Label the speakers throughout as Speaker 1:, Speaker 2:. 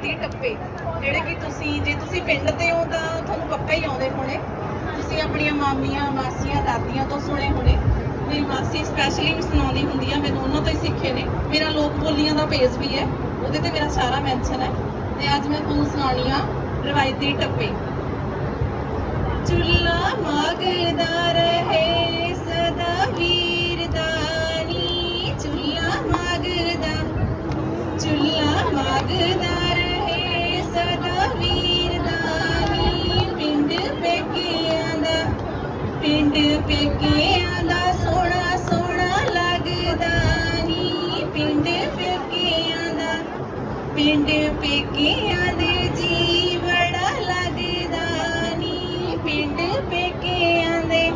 Speaker 1: ਰਵਾਇਤੀ ਟੱਪੇ, ਜਿਹੜੇ ਕਿ ਤੁਸੀਂ, ਜੇ ਤੁਸੀਂ ਪਿੰਡ ਤੇ ਹੋ ਤਾਂ ਤੁਹਾਨੂੰ ਪੱਕਾ ਹੀ ਆਉਂਦੇ ਹੋਣੇ। ਤੁਸੀਂ ਆਪਣੀਆਂ ਮਾਮੀਆਂ, ਮਾਸੀਆਂ, ਦਾਦੀਆਂ ਤੋਂ ਸੁਣੇ ਹੋਣੇ। ਮੇਰੀ ਮਾਸੀ ਸਪੈਸ਼ਲੀ ਸੁਣਾਉਂਦੀ ਹੁੰਦੀ ਆ, ਮੈਨੂੰ ਉਹਨਾਂ ਤੋਂ ਹੀ ਸਿੱਖੇ ਨੇ। ਮੇਰਾ ਲੋਕ ਬੋਲੀਆਂ ਦਾ ਪੇਜ ਵੀ ਹੈ, ਉਹਦੇ ਤੇ ਮੇਰਾ ਸਾਰਾ ਮੈਂਸ਼ਨ ਹੈ। ਤੇ ਅੱਜ ਮੈਂ ਤੁਹਾਨੂੰ ਸੁਣਾਉਣੀ ਆ ਰਵਾਇਤੀ ਟੱਪੇ। ਚੁੱਲਾ ਮਾਗਦਾ ਰਹੇ ਸਦਾ ਵੀਰਦਾਨੀ ਚੁੱਲਾ ਮਾਗਦਾ ਚੁੱਲਾ ਮਾਗਦਾ ਪੇਕਿਆਂ ਦਾ ਸੋਹਣਾ ਸੋਹਣਾ ਲੱਗਦਾ ਨੀ। ਪਿੰਡ ਪੇਕਿਆਂ ਦਾ, ਪਿੰਡ ਪੇਕਿਆਂ ਦੇ ਜੀ ਬੜਾ ਲੱਗਦਾ ਨੀ। ਪਿੰਡ ਪੇਕਿਆਂ ਦੇ,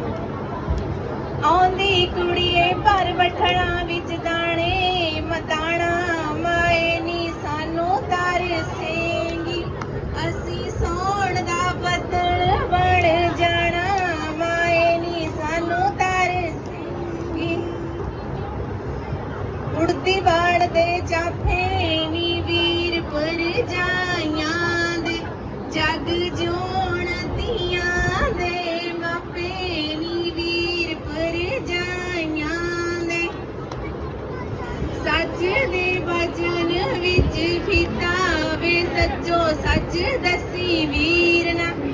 Speaker 1: ਆਉਂਦੀ ਕੁੜੀਏ ਪਰ ਬਠਣਾ ਵਿੱਚ ਦਾ ਦੇ ਚਾਫੇ ਨੀ ਵੀਰ ਪਰ ਜਾਈਆਂ ਦੇ। ਜਗ ਜੋਣ ਦੀਆਂ ਦੇ, ਮਾਪੇ ਨੀ ਵੀਰ ਪਰ ਜਾਈਆਂ ਦੇ। ਸੱਚ ਦੇ ਵਚਨ ਵਿੱਚ ਫੀਤਾਵੇ, ਸੱਚੋ ਸੱਚ ਦਸੀ ਵੀਰ ਨਾ।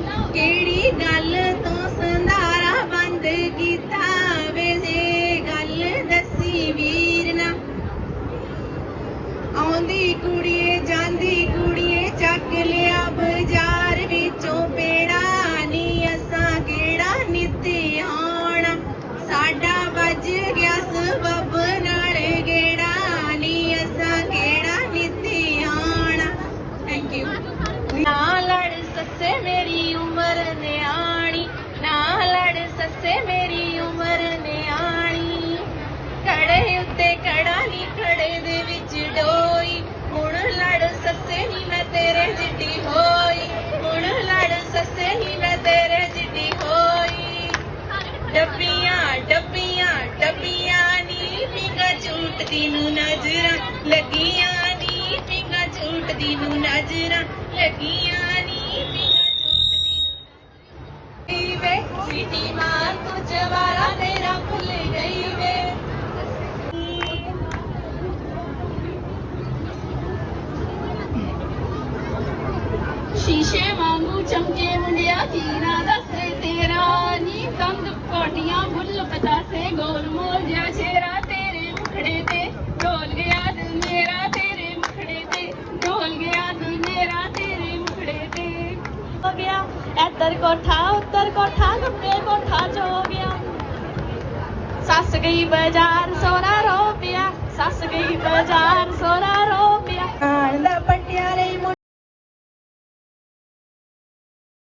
Speaker 1: ਝੂਟਦੀ ਨੂੰ ਨਜ਼ਰਾਂ ਲੱਗੀਆਂ ਨੀ ਪਿੰਗਾ ਝੂਟਦੀ ਨੂੰ ਨਜ਼ਰਾਂ ਲੱਗੀਆਂ ਨੀ ਪਿੰਗਾ ਝੂਟਦੀ ਨੂੰ ਵੇ ਸਿਟੀ ਮਾਰ ਤੂੰ ਜਵਾਰਾ ਮੇਰਾ ਭੁੱਲ ਗਈ ਵੇ
Speaker 2: ਸ਼ੀਸ਼ੇ ਵਾਂਗੂ ਚਮਕੇ ਮੁੰਡਿਆ ਹੀਰਾ ਦੱਸੇ ਤੇਰਾ ਨੀ ਕੰਦ ਕੋਟੀਆਂ ਫੁੱਲ ਪਤਾਸੇ ਗੋਲ ਮੋਲ ਜਿਹਾ
Speaker 1: ਇੱਧਰ ਕੋਠਾ, ਉੱਤਰ ਕੋਠਾ ਗੱਪੇ ਕੋਠਾ ਚ ਹੋ ਗਿਆ। ਸੱਸ ਗਈ ਬਾਜ਼ਾਰ ਸੋਨਾ ਰੋ ਪਿਆ ਸੱਸ ਗਈ ਬਾਜ਼ਾਰ ਸੋਨਾ